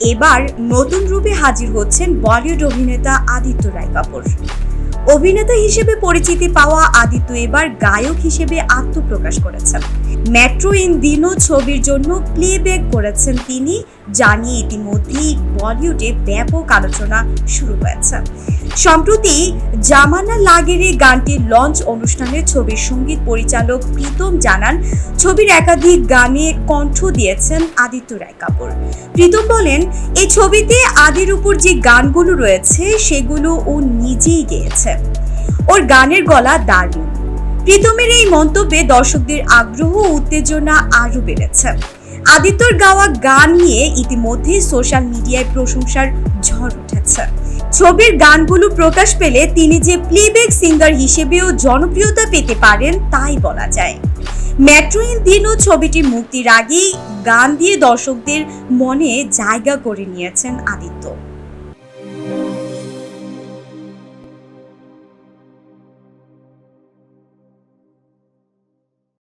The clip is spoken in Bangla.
এবার নতুন রূপে হাজির হচ্ছেন বলিউড অভিনেতা আদিত্য রায় কাপুর। অভিনেতা হিসেবে পরিচিতি পাওয়া আদিত্য এবার গায়ক হিসেবে আত্মপ্রকাশ করেছেন। মেট্রো ইন দিনো ছবির জন্য প্লেব্যাক করেছেন তিনি, জানিয়ে ইতিমধ্যেই বলিউডে ব্যাপক আলোচনা শুরু হয়েছে। সম্প্রতি জামানা লাগেরে গানটির লঞ্চ অনুষ্ঠানে ছবির সংগীত পরিচালক প্রীতম জানান, ছবির একাধিক গানে কণ্ঠ দিয়েছেন আদিত্য রায় কাপুর। প্রীতম বলেন, এই ছবিতে আদির উপর যে গানগুলো রয়েছে, সেগুলো ও নিজেই গেয়েছে। ওর গানের গলা দারুণ। প্রীতমের এই মন্তব্যে দর্শকদের আগ্রহ ও উত্তেজনা আরও বেড়েছে। আদিত্যর গাওয়া গান নিয়ে ইতিমধ্যে সোশ্যাল মিডিয়ায় প্রশংসার ঝড় উঠেছে। ছবির গানগুলো প্রকাশ পেলে তিনি যে প্লেব্যাক সিঙ্গার হিসেবেও জনপ্রিয়তা পেতে পারেন তাই বলা যায়। মেট্রো ইন দিনও ছবিটি মুক্তির আগেই গান দিয়ে দর্শকদের মনে জায়গা করে নিয়েছেন আদিত্য।